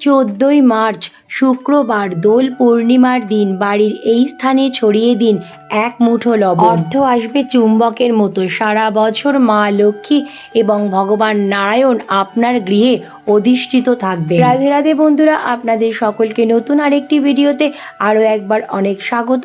চোদ্দই মার্চ, শুক্রবার দোল পূর্ণিমার দিন, বাড়ির এই স্থানে ছড়িয়ে দিন এক মুঠো লবণ। অর্থ আসবে চুম্বকের মতো। সারা বছর মা লক্ষ্মী এবং ভগবান নারায়ণ আপনার গৃহে অধিষ্ঠিত থাকবে রাধে রাধে বন্ধুরা আপনাদের সকলকে নতুন আরেকটি ভিডিওতে আরও একবার অনেক স্বাগত।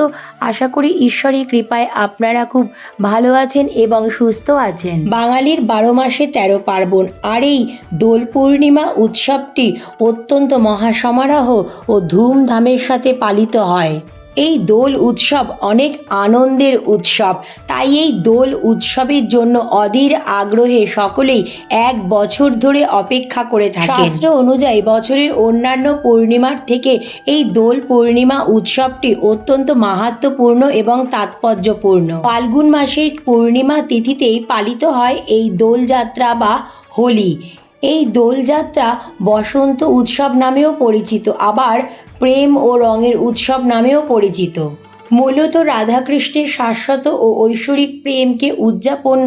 আশা করি ঈশ্বরের কৃপায় আপনারা খুব ভালো আছেন এবং সুস্থ আছেন। বাঙালির বারো মাসে তেরো পার্বণ আর এই দোল পূর্ণিমা উৎসবটি অত্যন্ত মহাসমারোহ ও ধুমধামের সাথে পালিত হয়। এই দোল উৎসব অনেক আনন্দের উৎসব। তাই এই দোল উৎসবের জন্য অধীর আগ্রহে সকলেই এক বছর ধরে অপেক্ষা করে থাকে শাস্ত্র অনুযায়ী বছরের অন্যান্য পূর্ণিমার থেকে এই দোল পূর্ণিমা উৎসবটি অত্যন্ত মাহাত্মপূর্ণ এবং তাৎপর্যপূর্ণ। ফাল্গুন মাসের পূর্ণিমা তিথিতেই পালিত হয় এই দোলযাত্রা বা হোলি। এই দোলযাত্রা বসন্ত উৎসব নামেও পরিচিত, আবার প্রেম ও রঙের উৎসব নামেও পরিচিত। মূলত রাধাকৃষ্ণের শাশ্বত ও ঐশ্বরিক প্রেমকে উদযাপন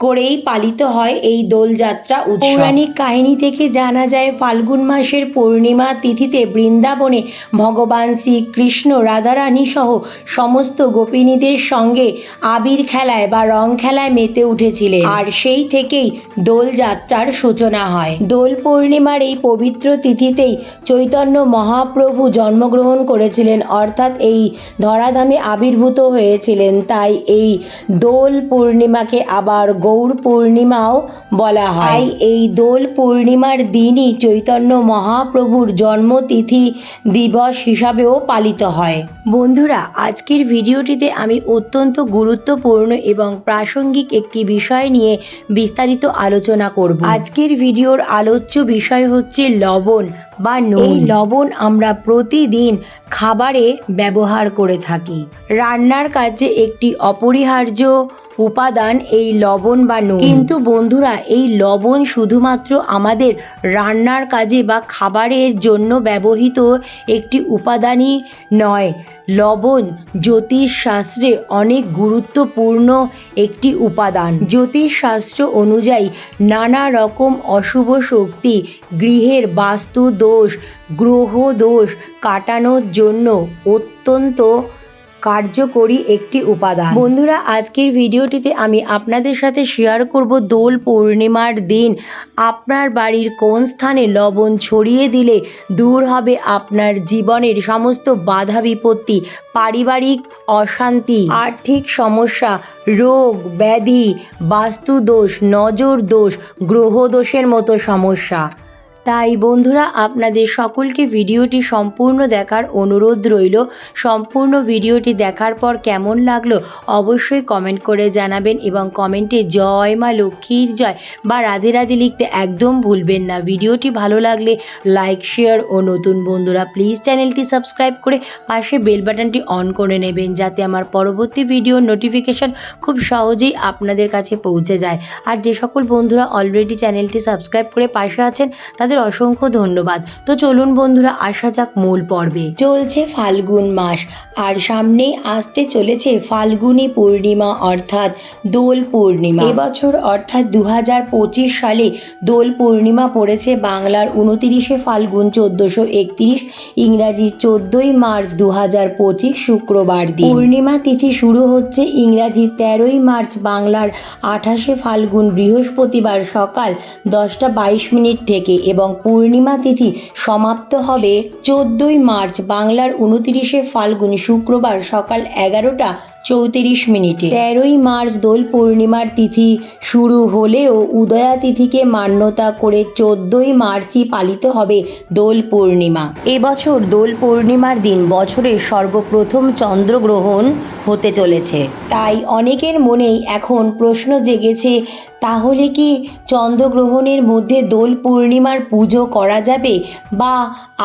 করেই পালিত হয় এই দোলযাত্রা উৎসব। পৌরাণিক কাহিনী থেকে জানা যায়, ফাল্গুন মাসের পূর্ণিমা তিথিতে বৃন্দাবনে ভগবান শ্রীকৃষ্ণ, রাধারানী সহ সমস্ত গোপিনীদের সঙ্গে আবির খেলায় বা রং খেলায় মেতে উঠেছিলেন। আর সেই থেকেই দোলযাত্রার সূচনা হয়। দোল পূর্ণিমার এই পবিত্র তিথিতেই চৈতন্য মহাপ্রভু জন্মগ্রহণ করেছিলেন, অর্থাৎ এই ধরাধামে আবির্ভূত হয়েছিলেন। তাই এই দোল পূর্ণিমাকে আবার গৌর পূর্ণিমাও বলা হয়। এই দোল পূর্ণিমার দিনই চৈতন্য মহাপ্রভুর জন্মতিথি দিবস হিসাবেও পালিত হয়। বন্ধুরা আজকের ভিডিওটিতে আমি অত্যন্ত গুরুত্বপূর্ণ এবং প্রাসঙ্গিক একটি বিষয় নিয়ে বিস্তারিত আলোচনা করব। আজকের ভিডিওর আলোচ্য বিষয় হচ্ছে লবণ বা এই লবণ আমরা প্রতিদিন খাবারে ব্যবহার করে থাকি। রান্নার কাজে একটি অপরিহার্য উপাদান এই লবণ বা নুন। কিন্তু বন্ধুরা, এই লবণ শুধুমাত্র আমাদের রান্নার কাজে বা খাবারের জন্য ব্যবহৃত একটি উপাদানই নয়। লবণ জ্যোতিষ শাস্ত্রে অনেক গুরুত্বপূর্ণ একটি উপাদান। জ্যোতিষ শাস্ত্র অনুযায়ী নানা রকম অশুভ শক্তি, গৃহের বাস্তু দোষ গ্রহ দোষ কাটানোর জন্য অত্যন্ত কার্যকরী একটি উপাদান। বন্ধুরা, আজকের ভিডিওটিতে আমি আপনাদের সাথে শেয়ার করব দোল পূর্ণিমার দিন। আপনার বাড়ির কোন স্থানে লবণ ছড়িয়ে দিলে দূর হবে আপনার জীবনের সমস্ত বাধা বিপত্তি, পারিবারিক অশান্তি, আর্থিক সমস্যা, রোগ, ব্যাধি, বাস্তুদোষ নজর দোষ গ্রহদোষের মতো সমস্যা। তাই বন্ধুরা, আপনাদের সকলকে ভিডিওটি সম্পূর্ণ দেখার অনুরোধ রইল। সম্পূর্ণ ভিডিওটি দেখার পর কেমন লাগল অবশ্যই কমেন্ট করে জানাবেন এবং কমেন্টে জয় মা লক্ষ্মীর জয় বা রাধে রাধে লিখতে একদম ভুলবেন না। ভিডিওটি ভালো লাগলে লাইক শেয়ার ও নতুন বন্ধুরা প্লিজ চ্যানেলটি সাবস্ক্রাইব করে পাশে বেল বাটনটি অন করে নেবেন যাতে আমার পরবর্তী ভিডিওর নোটিফিকেশন খুব সহজেই আপনাদের কাছে পৌঁছে যায়। আর যে সকল বন্ধুরা অলরেডি চ্যানেলটি সাবস্ক্রাইব করে পাশে আছেন, তাদের অসংখ্য ধন্যবাদ। তো চলুন বন্ধুরা, আসা যাক মূল পর্বে। চলছে ফাল্গুন মাস, আর সামনেই আসতে চলেছে ফাল্গুনী পূর্ণিমা, অর্থাৎ দোল পূর্ণিমা। এবছর, অর্থাৎ দু সালে দোল পূর্ণিমা পড়েছে বাংলার উনতিরিশে ফাল্গুন চোদ্দোশো একত্রিশ, ইংরাজি চোদ্দোই মার্চ দু হাজার পঁচিশ শুক্রবার দিন। পূর্ণিমা তিথি শুরু হচ্ছে ইংরাজি তেরোই মার্চ বাংলার আঠাশে ফাল্গুন বৃহস্পতিবার সকাল দশটা বাইশ মিনিট থেকে, এবং পূর্ণিমা তিথি সমাপ্ত হবে চোদ্দই মার্চ বাংলার উনতিরিশে ফাল্গুন শুক্রবার সকাল এগারোটা চৌত্রিশ মিনিটে। তেরোই মার্চ দোল পূর্ণিমার তিথি শুরু হলেও উদয়া তিথিকে মান্যতা করে চোদ্দোই মার্চই পালিত হবে দোল পূর্ণিমা। এবছর দোল পূর্ণিমার দিন বছরের সর্বপ্রথম চন্দ্রগ্রহণ হতে চলেছে। তাই অনেকের মনেই এখন প্রশ্ন জেগেছে তাহলে কি চন্দ্রগ্রহণের মধ্যে দোল পূর্ণিমার পুজো করা যাবে? বা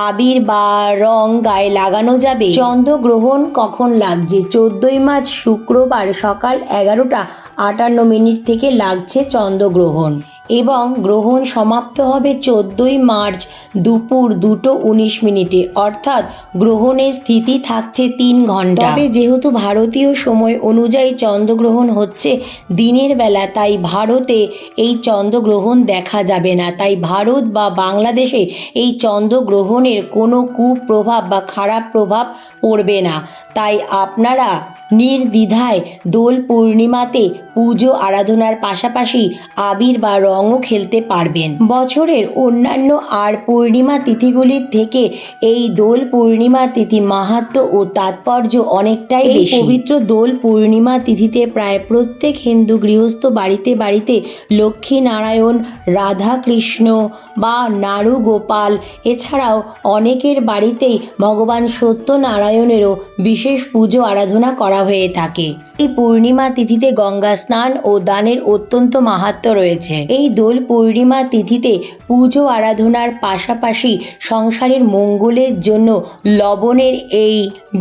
আবির বা রং গায়ে লাগানো যাবে? চন্দ্রগ্রহণ কখন লাগছে? চোদ্দই মার্চ শুক্রবার সকাল এগারোটা আটান্ন মিনিট থেকে লাগছে চন্দ্রগ্রহণ। এবং গ্রহণ সমাপ্ত হবে চোদ্দোই মার্চ দুপুর দুটো উনিশ মিনিটে। অর্থাৎ গ্রহণের স্থিতি থাকছে তিন ঘণ্টা। তবে যেহেতু ভারতীয় সময় অনুযায়ী চন্দ্রগ্রহণ হচ্ছে দিনের বেলা, তাই ভারতে এই চন্দ্রগ্রহণ দেখা যাবে না। তাই ভারত বা বাংলাদেশে এই চন্দ্রগ্রহণের কোনো কুপ্রভাব বা খারাপ প্রভাব পড়বে না। তাই আপনারা নির্দ্বিধায় দোল পূর্ণিমাতে পুজো আরাধনার পাশাপাশি আবির বা রঙও খেলতে পারবেন। বছরের অন্যান্য আর পূর্ণিমা তিথিগুলির থেকে এই দোল পূর্ণিমার তিথি মাহাত্ম ও তাৎপর্য অনেকটাই এই পবিত্র দোল পূর্ণিমা তিথিতে প্রায় প্রত্যেক হিন্দু গৃহস্থ বাড়িতে বাড়িতে লক্ষ্মী নারায়ণ রাধা কৃষ্ণ বা নাড়ু গোপাল এছাড়াও অনেকের বাড়িতেই ভগবান সত্যনারায়ণেরও বিশেষ পুজো আরাধনা করা হয়ে থাকে। এই পূর্ণিমা তিথিতে গঙ্গা স্নান ও দানের অত্যন্ত মাহাত্ম্য রয়েছে। এই দোল পূর্ণিমা তিথিতে পুজো আরাধনার পাশাপাশি সংসারের মঙ্গলের জন্য লবণের এই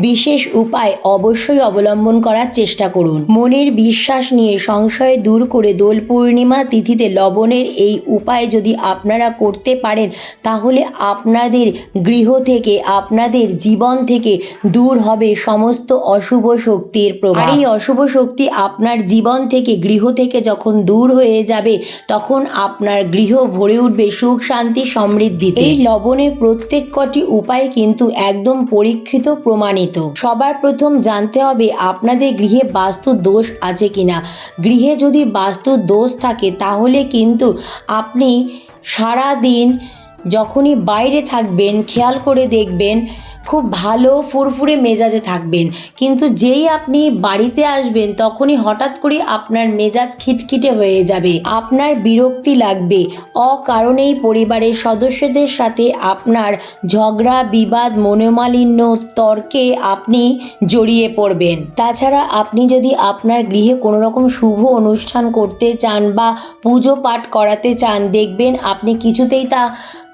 বিশেষ উপায় অবশ্যই অবলম্বন করার চেষ্টা করুন। মনের বিশ্বাস নিয়ে সংশয় দূর করে দোল পূর্ণিমা তিথিতে লবণের এই উপায় যদি আপনারা করতে পারেন তাহলে আপনাদের গৃহ থেকে আপনাদের জীবন থেকে দূর হবে সমস্ত অশুভ শক্তির প্রভাব। এই অশুভ শক্তি আপনার জীবন থেকে, গৃহ থেকে যখন দূর হয়ে যাবে, তখন আপনার গৃহ ভরে উঠবে সুখ, শান্তি, সমৃদ্ধিতে। এই লবণের প্রত্যেক কটি উপায় কিন্তু একদম পরীক্ষিত, প্রমাণিত। সবার প্রথম জানতে হবে আপনাদের গৃহে বাস্তু দোষ আছে কিনা। গৃহে যদি বাস্তু দোষ থাকে, তাহলে কিন্তু আপনি সারা দিন যখনই বাইরে থাকবেন, খেয়াল করে দেখবেন খুব ভালো ফুরফুরে মেজাজে থাকবেন। কিন্তু যেই আপনি বাড়িতে আসবেন, তখনই হঠাৎ করে আপনার মেজাজ খিটখিটে হয়ে যাবে। আপনার বিরক্তি লাগবে। অকারণেই পরিবারের সদস্যদের সাথে আপনার ঝগড়া, বিবাদ, মনোমালিন্য, তর্কে আপনি জড়িয়ে পড়বেন। তাছাড়া আপনি যদি আপনার গৃহে কোনো রকম শুভ অনুষ্ঠান করতে চান বা পুজো পাঠ করাতে চান, দেখবেন আপনি কিছুতেই তা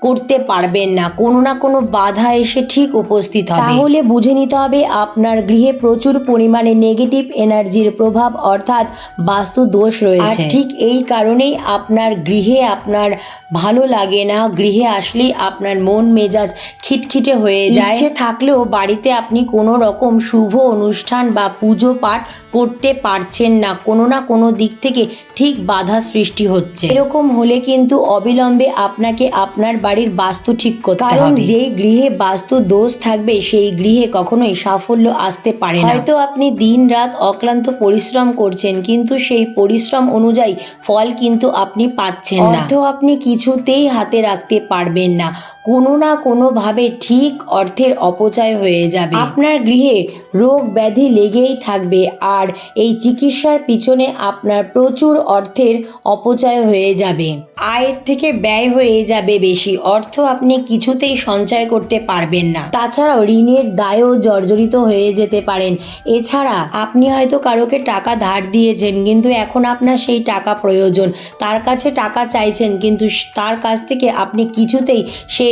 করতে পারবেন না। কোনো না কোনো বাধা এসে ঠিক উপস্থিত হবে। তাহলে বুঝে নিতে হবে আপনার গৃহে প্রচুর পরিমাণে নেগেটিভ এনার্জির প্রভাব অর্থাৎ বাস্তু দোষ রয়েছে ঠিক এই কারণেই আপনার গৃহে আপনার ভালো লাগে না গৃহে আসলেই আপনার মন মেজাজ খিটখিটে হয়ে যায়। ইচ্ছে থাকলেও বাড়িতে আপনি কোনো রকম শুভ অনুষ্ঠান বা পুজো পাঠ করতে পারছেন না কোনো না কোনো দিক থেকে ঠিক বাধা সৃষ্টি হচ্ছে। এরকম হলে কিন্তু অবিলম্বে আপনাকে আপনার বাড়ির বাস্তু ঠিক করতে হবে। কারণ যেই গৃহে বাস্তু দোষ থাকবে সেই গৃহে কখনোই সাফল্য আসতে পারে না। হয়তো আপনি দিন রাত অক্লান্ত পরিশ্রম করছেন কিন্তু সেই পরিশ্রম অনুযায়ী ফল কিন্তু আপনি পাচ্ছেন না। তো আপনি কিছুতেই হাতে রাখতে পারবেন না। কোনো না কোনোভাবে ঠিক অর্থের অপচয় হয়ে যাবে। আপনার গৃহে রোগ ব্যাধি লেগেই থাকবে আর এই চিকিৎসার পিছনে আপনার প্রচুর অর্থের অপচয় হয়ে যাবে। আয়ের থেকে ব্যয় হয়ে যাবে বেশি, অর্থ আপনি কিছুতেই সঞ্চয় করতে পারবেন না। তাছাড়াও ঋণের দায়ও জর্জরিত হয়ে যেতে পারেন। এছাড়া আপনি হয়তো কারোকে টাকা ধার দিয়েছেন, কিন্তু এখন আপনার সেই টাকা প্রয়োজন। তার কাছে টাকা চাইছেন, কিন্তু তার কাছ থেকে আপনি কিছুতেই সেই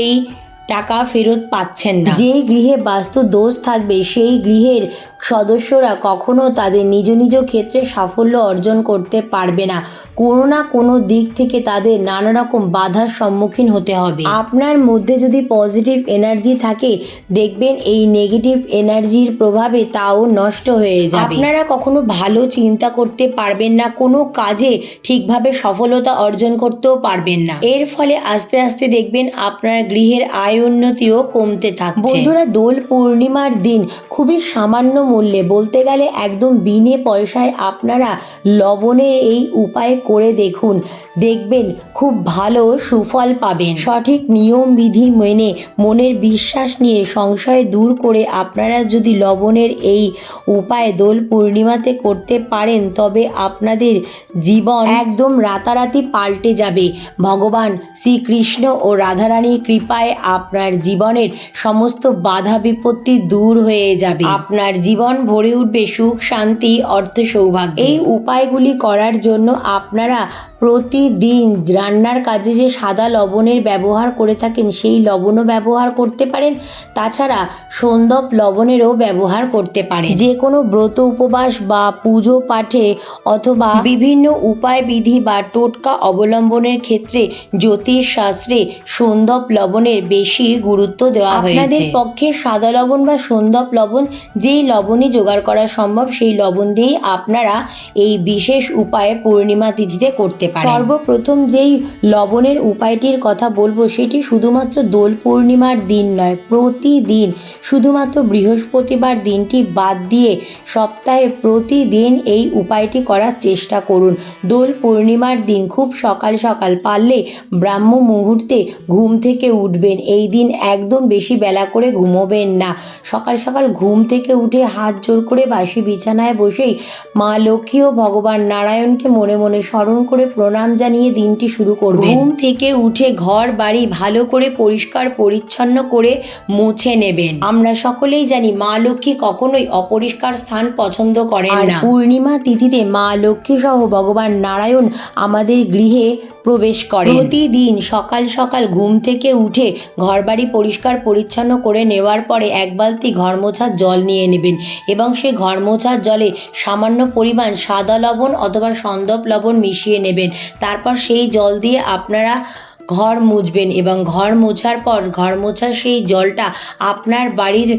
টাকা ফেরত পাচ্ছেন না। যেই গৃহে বাস্তু দোষ থাকবে সেই গৃহের সদস্যরা কখনো তাদের নিজ নিজ ক্ষেত্রে সাফল্য অর্জন করতে পারবে না। কোনো না কোনো দিক থেকে তাদের নানা রকম বাধার সম্মুখীন হতে হবে। আপনার মধ্যে যদি পজিটিভ এনার্জি থাকে, দেখবেন এই নেগেটিভ এনার্জির প্রভাবে তাও নষ্ট হয়ে যাবে। আপনারা কখনো ভালো চিন্তা করতে পারবেন না, কোনো কাজে ঠিকভাবে সফলতা অর্জন করতেও পারবেন না। এর ফলে আস্তে আস্তে দেখবেন আপনার গৃহের আয় উন্নতিও কমতে থাকবে বন্ধুরা, দোল পূর্ণিমার দিন খুবই সামান্য মূল্যে বলতে গেলে একদম বিনে পয়সায় আপনারা লবণে এই উপায় করে দেখুন। দেখবেন খুব ভালো সুফল পাবেন। সঠিক নিয়ম, বিধি মেনে মনের বিশ্বাস নিয়ে সংশয় দূর করে আপনারা যদি লবণের এই উপায় দোল পূর্ণিমাতে করতে পারেন, তবে আপনাদের জীবন একদম রাতারাতি পাল্টে যাবে। ভগবান শ্রীকৃষ্ণ ও রাধারানীর কৃপায় আপনার জীবনের সমস্ত বাধা বিপত্তি দূর হয়ে যাবে। আপনার জীবন ভরে উঠবে সুখ, শান্তি, অর্থ সৌভাগ্য। এই উপায়গুলি করার জন্য আপনারা প্রতি প্রতিদিন রান্নার কাজে যে সাদা লবণের ব্যবহার করে থাকেন সেই লবণও ব্যবহার করতে পারেন। তাছাড়া সন্দপ লবণেরও ব্যবহার করতে পারেন। যে কোনো ব্রত উপবাস বা পুজো পাঠে অথবা বিভিন্ন উপায় বিধি বা টোটকা অবলম্বনের ক্ষেত্রে জ্যোতিষ শাস্ত্রে সন্দপ লবণের বেশি গুরুত্ব দেওয়া হয়েছে। আপনাদের পক্ষে সাদা লবণ বা সন্দপ লবণ যেই লবণই জোগাড় করা সম্ভব সেই লবণ দিয়েই আপনারা এই বিশেষ উপায়ে পূর্ণিমা তিথিতে করতে পারেন। সর্বপ্রথম যেই লবণের উপায়টির কথা বলব, সেটি শুধুমাত্র দোল পূর্ণিমার দিন নয়, প্রতিদিন। শুধুমাত্র বৃহস্পতিবার দিনটি বাদ দিয়ে সপ্তাহে প্রতিদিন এই উপায়টি করার চেষ্টা করুন। দোল পূর্ণিমার দিন খুব সকাল সকাল, পারলে ব্রাহ্ম মুহূর্তে ঘুম থেকে উঠবেন। এই দিন একদম বেশি বেলা করে ঘুমোবেন না। সকাল সকাল ঘুম থেকে উঠে হাত জোর করে বাসি বিছানায় বসেই মা লক্ষ্মী ও ভগবান নারায়ণকে মনে মনে স্মরণ করে প্রণাম জানিয়ে দিনটি শুরু করবেন ঘুম থেকে উঠে ঘর বাড়ি ভালো করে পরিষ্কার পরিচ্ছন্ন করে মুছে নেবেন। আমরা সকলেই জানি মা লক্ষ্মী কখনোই অপরিষ্কার স্থান পছন্দ করেন না। পূর্ণিমা তিথিতে মা লক্ষ্মী সহ ভগবান নারায়ণ আমাদের গৃহে প্রবেশ করে প্রতিদিন সকাল সকাল ঘুম থেকে উঠে ঘরবাড়ি পরিষ্কার পরিচ্ছন্ন করে নেওয়ার পরে এক বালতি ঘর মোছার জল নিয়ে নেবেন এবং সেই ঘর মোছার জলে সামান্য পরিমাণ সাদা লবণ অথবা সন্দপ লবণ মিশিয়ে নেবেন। তারপর সেই জল দিয়ে আপনারা ঘর মুছবেন এবং ঘর মোছার পর ঘর মোছার সেই জলটা আপনার বাড়ির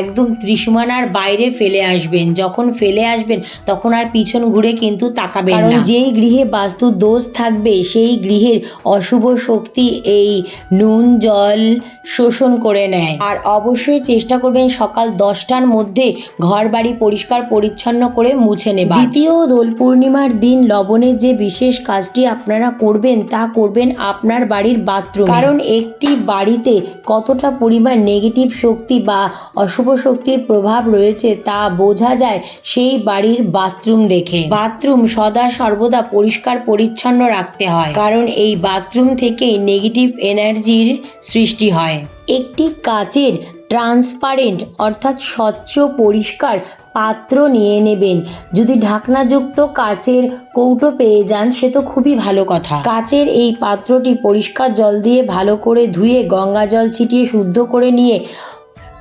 একদম ত্রিসীমানার বাইরে ফেলে আসবেন। যখন ফেলে আসবেন তখন আর পিছন ঘুরে কিন্তু তাকাবেন না। যেই গৃহে বাস্তু দোষ থাকবে সেই গৃহের অশুভ শক্তি এই নুন জল শোষণ করে নেয়। আর অবশ্যই চেষ্টা করবেন সকাল দশটার মধ্যে ঘর বাড়ি পরিষ্কার পরিচ্ছন্ন করে মুছে নেবেন দ্বিতীয় দোল পূর্ণিমার দিন লবণের যে বিশেষ কাজটি আপনারা করবেন, তা করবেন আপনার বাড়ির বাথরুম। কারণ একটি বাড়িতে কতটা পরিমাণ নেগেটিভ শক্তি বা অশুভ শক্তির প্রভাব রয়েছে তা বোঝা যায় সেই বাড়ির বাথরুম দেখে। বাথরুম সদা সর্বদা পরিষ্কার পরিচ্ছন্ন রাখতে হয়। কারণ এই বাথরুম থেকেই নেগেটিভ এনার্জির সৃষ্টি হয়। একটি কাচের ট্রান্সপারেন্ট অর্থাৎ স্বচ্ছ পরিষ্কার পাত্র নিয়ে নেবেন। যদি ঢাকনাযুক্ত কাচের কৌটো পেয়ে যান, সে তো খুবই ভালো কথা। কাচের এই পাত্রটি পরিষ্কার জল দিয়ে ভালো করে ধুয়ে গঙ্গা জল ছিটিয়ে শুদ্ধ করে নিয়ে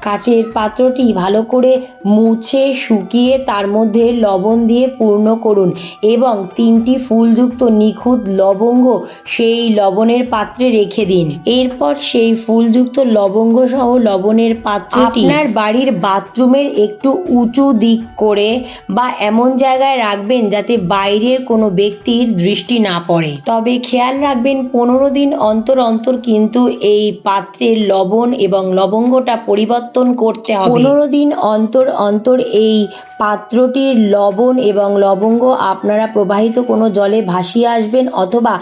কাচের পাত্রটি ভালো করে মুছে, শুকিয়ে তার মধ্যে লবণ দিয়ে পূর্ণ করুন এবং তিনটি ফুলযুক্ত নিখুঁত লবঙ্গ সেই লবণের পাত্রে রেখে দিন। এরপর সেই ফুলযুক্ত লবঙ্গ সহ লবণের পাত্রটি আপনার বাড়ির বাথরুমের একটু উঁচু দিক করে বা এমন জায়গায় রাখবেন যাতে বাইরের কোনো ব্যক্তির দৃষ্টি না পড়ে। তবে খেয়াল রাখবেন, পনেরো দিন অন্তর অন্তর কিন্তু এই পাত্রের লবণ এবং লবঙ্গটা পরিবর্তন করতে হবে। পনেরো দিন অন্তর অন্তর এই পাত্রটির লবণ এবং লবঙ্গ আপনারা প্রবাহিত কোনো জলে ভাসিয়ে আসবেন অথবা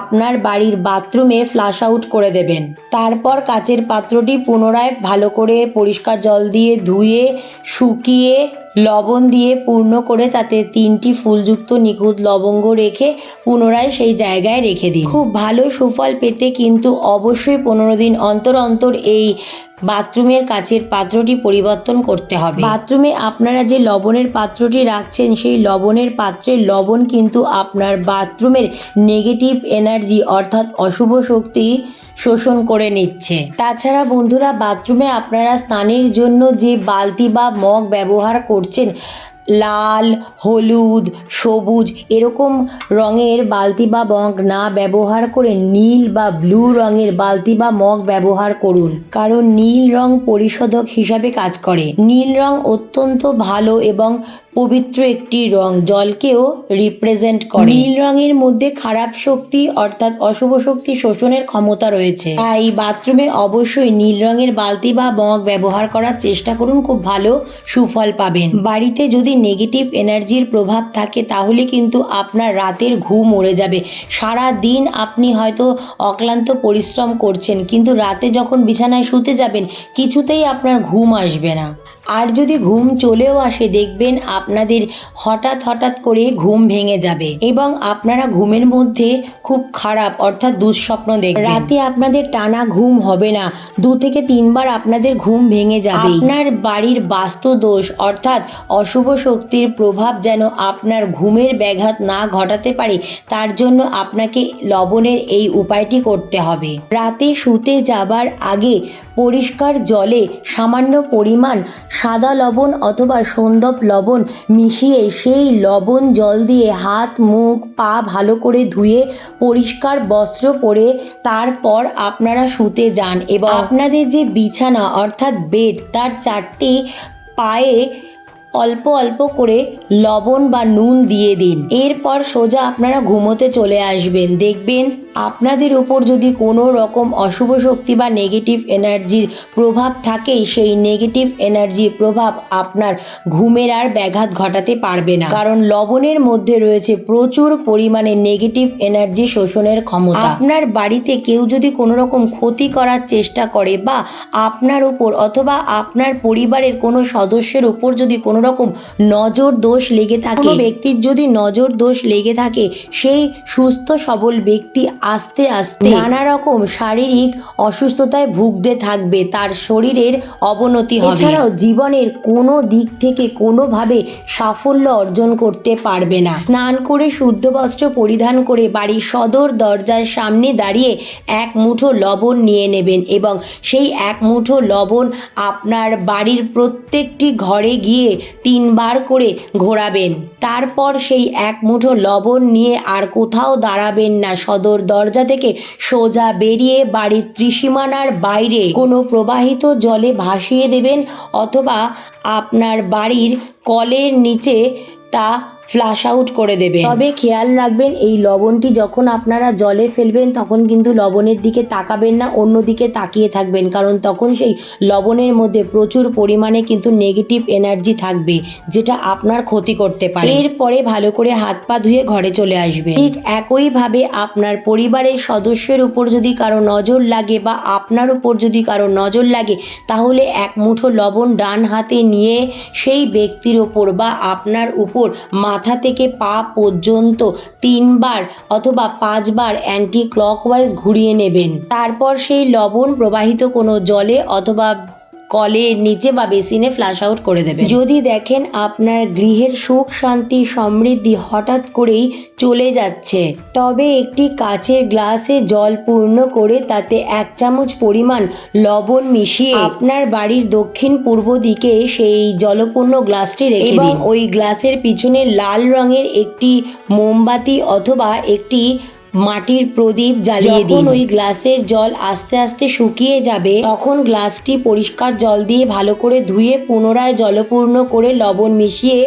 আপনার বাড়ির বাথরুমে ফ্লাশ আউট করে দেবেন। তারপর কাচের পাত্রটি পুনরায় ভালো করে পরিষ্কার জল দিয়ে ধুয়ে, শুকিয়ে, লবণ দিয়ে পূর্ণ করে তাতে তিনটি ফুলযুক্ত নিখুঁত লবঙ্গ রেখে পুনরায় সেই জায়গায় রেখে দিন। খুব ভালো সুফল পেতে কিন্তু অবশ্যই পনেরো দিন অন্তর অন্তর এই বাথরুমের কাচের পাত্রটি পরিবর্তন করতে হবে। বাথরুমে আপনারা যে লবণের পাত্রটি রাখছেন, সেই লবণের পাত্রে লবণ কিন্তু আপনার বাথরুমের নেগেটিভ এনার্জি অর্থাৎ অশুভ শক্তি শোষণ করে নিচ্ছে। তাছাড়া বন্ধুরা, বাথরুমে আপনারা স্নানের জন্য যে বালতি বা মগ ব্যবহার করছেন লাল, হলুদ, সবুজ এরকম রঙের বালতি বা মগ না ব্যবহার করে নীল বা ব্লু রঙের বালতি বা মগ ব্যবহার করুন। কারণ নীল রং পরিশোধক হিসাবে কাজ করে। নীল রং অত্যন্ত ভালো এবং পবিত্র একটি রং জলকেও রিপ্রেজেন্ট করে। নীল রঙের মধ্যে খারাপ শক্তি অর্থাৎ অশুভ শক্তি শোষণের ক্ষমতা রয়েছে। তাই বাথরুমে অবশ্যই নীল রঙের বালতি বা মগ ব্যবহার করার চেষ্টা করুন, খুব ভালো সুফল পাবেন। বাড়িতে যদি নেগেটিভ এনার্জির প্রভাব থাকে, তাহলে কিন্তু আপনার রাতের ঘুম উড়ে যাবে। সারা দিন আপনি হয়তো অক্লান্ত পরিশ্রম করছেন, কিন্তু রাতে যখন বিছানায় শুতে যাবেন, কিছুতেই আপনার ঘুম আসবে না। আর যদি ঘুম চলেও আসে, দেখবেন আপনাদের হঠাৎ হঠাৎ করে ঘুম ভেঙে যাবে এবং আপনারা ঘুমের মধ্যে খুব খারাপ অর্থাৎ দুঃস্বপ্ন দেখবেন। রাতে আপনাদের টানা ঘুম হবে না। দু থেকে তিনবার আপনাদের ঘুম ভেঙে যাবে। আপনার বাড়ির বাস্তু দোষ অর্থাৎ অশুভ শক্তির প্রভাব যেন আপনার ঘুমের ব্যাঘাত না ঘটাতে পারে, তার জন্য আপনাকে লবণের এই উপায়টি করতে হবে। রাতে শুতে যাবার আগে পরিষ্কার জলে সামান্য পরিমাণ সাদা লবণ অথবা সন্দপ লবণ মিশিয়ে সেই লবণ জল দিয়ে হাত, মুখ, পা ভালো করে ধুয়ে পরিষ্কার বস্ত্র পরে তারপর আপনারা শুতে যান এবং আপনাদের যে বিছানা অর্থাৎ বেড তার চারটি পায়ে অল্প অল্প করে লবণ বা নুন দিয়ে দিন। এরপর সোজা আপনারা ঘুমোতে চলে আসবেন। দেখবেন আপনাদের উপর যদি কোনো রকম অশুভ শক্তি বা নেগেটিভ এনার্জির প্রভাব থাকে, সেই নেগেটিভ এনার্জির প্রভাব আপনার ঘুমের আর ব্যাঘাত ঘটাতে পারবে না। কারণ লবণের মধ্যে রয়েছে প্রচুর পরিমাণে নেগেটিভ এনার্জি শোষণের ক্ষমতা। আপনার বাড়িতে কেউ যদি কোনো রকম ক্ষতি করার চেষ্টা করে বা আপনার উপর অথবা আপনার পরিবারের কোনো সদস্যের উপর যদি কোনো রকম নজর দোষ লেগে থাকে। কোনো ব্যক্তির যদি নজর দোষ লেগে থাকে সেই সুস্থ সবল ব্যক্তি আস্তে আস্তে নানা রকম শারীরিক অসুস্থতায় ভুগতে থাকবে তার শরীরের অবনতি হবে। এছাড়াও জীবনের কোনো দিক থেকে কোনোভাবে সাফল্য অর্জন করতে পারবে না। স্নান করে শুদ্ধ বস্ত্র পরিধান করে বাড়ির সদর দরজার সামনে দাঁড়িয়ে এক মুঠো লবণ নিয়ে নেবেন এবং সেই এক মুঠো লবণ আপনার বাড়ির প্রত্যেকটি ঘরে গিয়ে তিনবার করে ঘোরাবেন। তারপর সেই এক মুঠো লবণ নিয়ে আর কোথাও দাঁড়াবেন না। সদর দরজা থেকে সোজা বেরিয়ে বাড়ির ত্রিসীমানার বাইরে কোনো প্রবাহিত জলে ভাসিয়ে দেবেন অথবা আপনার বাড়ির কলের নিচে তা ফ্লাশ আউট করে দেবেন। তবে খেয়াল রাখবেন, এই লবণটি যখন আপনারা জলে ফেলবেন, তখন কিন্তু লবণের দিকে তাকাবেন না অন্য দিকে তাকিয়ে থাকবেন। কারণ তখন সেই লবণের মধ্যে প্রচুর পরিমাণে কিন্তু নেগেটিভ এনার্জি থাকবে, যেটা আপনার ক্ষতি করতে পারে। এরপরে ভালো করে হাত পা ধুয়ে ঘরে চলে আসবে ঠিক একইভাবে আপনার পরিবারের সদস্যের উপর যদি কারও নজর লাগে বা আপনার উপর যদি কারও নজর লাগে, তাহলে এক মুঠো লবণ ডান হাতে নিয়ে সেই ব্যক্তির ওপর বা আপনার উপর মাথা থেকে পা পর্যন্ত তিনবার অথবা পাঁচবার অ্যান্টি ক্লকওয়াইজ ঘুরিয়ে নেবেন। তারপর সেই লবণ প্রবাহিত কোনো জলে অথবা কলের নিচে বা বেসিনে ফ্লাশ আউট করে দেবেন। যদি দেখেন আপনার গৃহের সুখ শান্তি সমৃদ্ধি হঠাৎ করেই চলে যাচ্ছে তবে একটি কাচের গ্লাসে জল পূর্ণ করে তাতে এক চামচ পরিমাণ লবণ মিশিয়ে আপনার বাড়ির দক্ষিণ পূর্ব দিকে সেই জলপূর্ণ গ্লাসটি রেখে দিন। ওই গ্লাসের পিছনে লাল রঙের একটি মোমবাতি অথবা একটি মাটির প্রদীপ জ্বালিয়ে দিন। ওই গ্লাসের জল আস্তে আস্তে শুকিয়ে যাবে তখন গ্লাসটি পরিষ্কার জল দিয়ে ভালো করে ধুয়ে পুনরায় জলপূর্ণ করে লবণ মিশিয়ে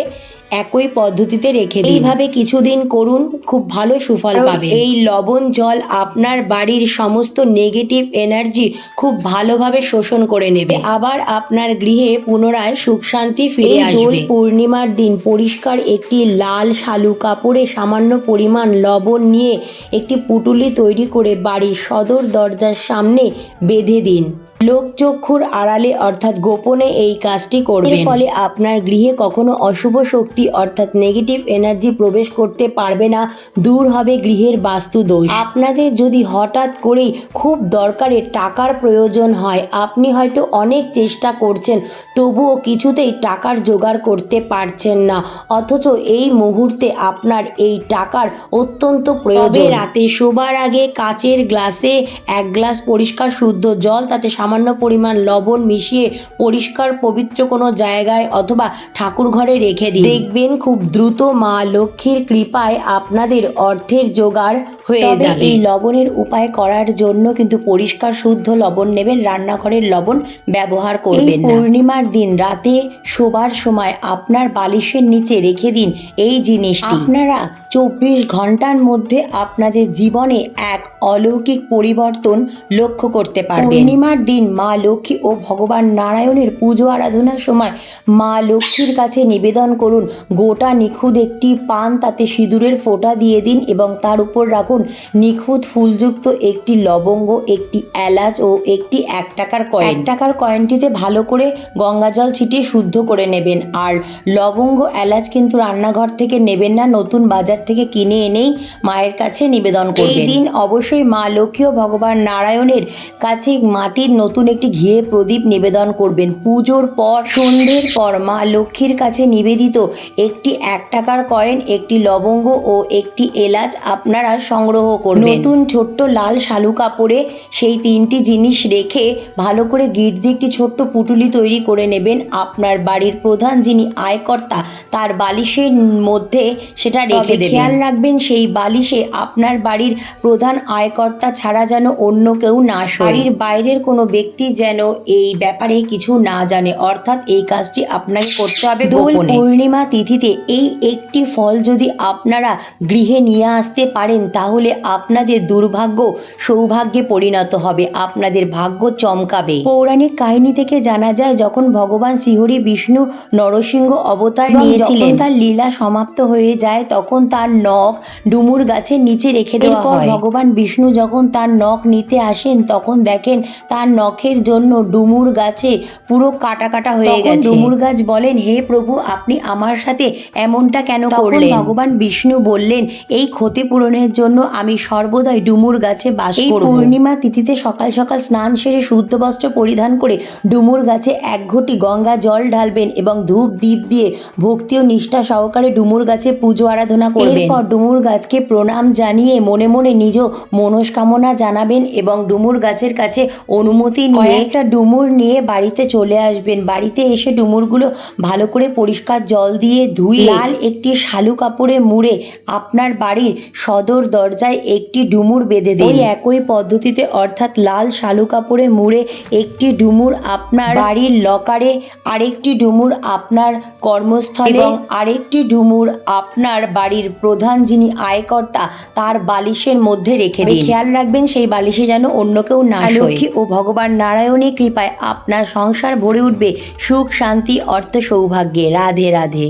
একই পদ্ধতিতে রেখে দিন। এইভাবে কিছুদিন করুন খুব ভালো সুফল পাবে এই লবণ জল আপনার বাড়ির সমস্ত নেগেটিভ এনার্জি খুব ভালোভাবে শোষণ করে নেবে। আবার আপনার গৃহে পুনরায় সুখ শান্তি ফিরে আসবে। পূর্ণিমার দিন পরিষ্কার একটি লাল শালু কাপড়ে সামান্য পরিমাণ লবণ নিয়ে একটি পুটুলি তৈরি করে বাড়ির সদর দরজার সামনে বেঁধে দিন। লোকচক্ষুর আড়ালে অর্থাৎ গোপনে এই কাজটি করবেন। ফলে আপনার গৃহে কখনো অশুভ শক্তি অর্থাৎ নেগেটিভ এনার্জি প্রবেশ করতে পারবে না দূর হবে গৃহের বাস্তু দোষ। আপনাদের যদি হঠাৎ করেই খুব দরকারে টাকার প্রয়োজন হয় আপনি হয়তো অনেক চেষ্টা করছেন তবুও কিছুতেই টাকার জোগাড় করতে পারছেন না। অথচ এই মুহূর্তে আপনার এই টাকার অত্যন্ত প্রয়োজন। রাতে শোবার আগে কাচের গ্লাসে এক গ্লাস পরিষ্কার শুদ্ধ জল তাতে সামান্য পরিমাণ লবণ মিশিয়ে পরিষ্কার পবিত্র কোনো জায়গায় অথবা ঠাকুর ঘরে রেখে দিন। দেখবেন খুব দ্রুত মা লক্ষ্মীর কৃপায় আপনাদের অর্থের জোগাড় হয়ে যাবে। এই লবণের উপায় করার জন্য কিন্তু পরিষ্কার শুদ্ধ লবণ নেবেন রান্নাঘরের লবণ ব্যবহার করবেন পূর্ণিমার দিন রাতে শোবার সময় আপনার বালিশের নিচে রেখে দিন এই জিনিসটি। আপনারা চব্বিশ ঘণ্টার মধ্যে আপনাদের জীবনে এক অলৌকিক পরিবর্তন লক্ষ্য করতে পারবেন। পূর্ণিমার দিন দিন মা লক্ষ্মী ও ভগবান নারায়ণের পুজো আরাধনার সময় মা লক্ষ্মীর কাছে নিবেদন করুন। গোটা নিখুঁত একটি পান তাতে সিঁদুরের ফোঁটা দিয়ে দিন এবং তার উপর রাখুন নিখুঁত ফুলযুক্ত একটি লবঙ্গ একটি এলাচ ও একটি এক টাকার কয়েন এক টাকার কয়েনটিতে ভালো করে গঙ্গা জল ছিটিয়ে শুদ্ধ করে নেবেন। আর লবঙ্গ এলাচ কিন্তু রান্নাঘর থেকে নেবেন না নতুন বাজার থেকে কিনে এনেই মায়ের কাছে নিবেদন করবেন। এই দিন অবশ্যই মা লক্ষ্মী ও ভগবান নারায়ণের কাছে মাটির নতুন একটি ঘিয়ে প্রদীপ নিবেদন করবেন। পুজোর পর সন্ধ্যের পর মা লক্ষ্মীর কাছে নিবেদিত একটি এক টাকার কয়েন একটি লবঙ্গ ও একটি এলাচ আপনারা সংগ্রহ করবেন। নতুন ছোট্ট লাল শালু কাপড়ে সেই তিনটি জিনিস রেখে ভালো করে গিট দিয়ে একটি ছোট্ট পুটুলি তৈরি করে নেবেন। আপনার বাড়ির প্রধান যিনি আয়কর্তা তার বালিশের মধ্যে সেটা রেখে দেবেন। খেয়াল রাখবেন সেই বালিশে আপনার বাড়ির প্রধান আয়কর্তা ছাড়া যেন অন্য কেউ না বাড়ির বাইরের কোনো ব্যক্তি যেন এই ব্যাপারে কিছু না জানে। অর্থাৎ এই কাজটি আপনাকে করতে হবে দোল পূর্ণিমা তিথিতে এই একটি ফল যদি আপনারা গৃহে নিয়ে আসতে পারেন তাহলে আপনাদের দুর্ভাগ্য সৌভাগ্যে পরিণত হবে। আপনাদের ভাগ্য চমকাবে। পৌরাণিক কাহিনী থেকে জানা যায় যখন ভগবান শ্রীহরি বিষ্ণু নরসিংহ অবতার নিয়েছিলেন তার লীলা সমাপ্ত হয়ে যায় তখন তার নখ ডুমুর গাছের নিচে রেখে দেওয়া হয়। ভগবান বিষ্ণু যখন তার নখ নিতে আসেন তখন দেখেন তার নখের জন্য ডুমুর গাছে পুরো কাটা কাটা হয়ে গেছে। ডুমুর গাছ বলেন হে প্রভু আপনি আমার সাথে এমনটা কেন করলেন? ভগবান বিষ্ণু বললেন এই ক্ষতিপূরণের জন্য আমি সর্বদাই ডুমুর গাছে বাস করব। পূর্ণিমা তিথিতে সকাল সকাল স্নান সেরে শুদ্ধ বস্ত্র পরিধান করে ডুমুর গাছে এক ঘটি গঙ্গা জল ঢালবেন এবং ধূপ দ্বীপ দিয়ে ভক্তি ও নিষ্ঠা সহকারে ডুমুর গাছে পুজো আরাধনা করবেন। এরপর ডুমুর গাছকে প্রণাম জানিয়ে মনে মনে নিজ মনস্কামনা জানাবেন এবং ডুমুর গাছের কাছে অনুমতি নিয়ে একটা ডুমুর নিয়ে বাড়িতে চলে আসবেন। বাড়িতে এসে ডুমুরগুলো ভালো করে পরিষ্কার জল দিয়ে ধুয়ে লাল একটি শালু কাপড়ে মুড়ে আপনার বাড়ির সদর দরজায় একটি ডুমুর বেঁধে দিন। একই পদ্ধতিতে অর্থাৎ লাল শালু কাপড়ে মুড়ে একটি ডুমুর আপনার বাড়ির লকারে আরেকটি ডুমুর আপনার কর্মস্থলে এবং আরেকটি ডুমুর আপনার বাড়ির প্রধান যিনি আয়কর্তা তার বালিশের মধ্যে রেখে দিন। খেয়াল রাখবেন সেই বালিশে যেন অন্য কেউ না লক্ষ্মী ও ভগবান নারায়ণের কৃপায় আপনার সংসার ভরে উঠবে। সুখ শান্তি অর্থ সৌভাগ্যে। রাধে রাধে।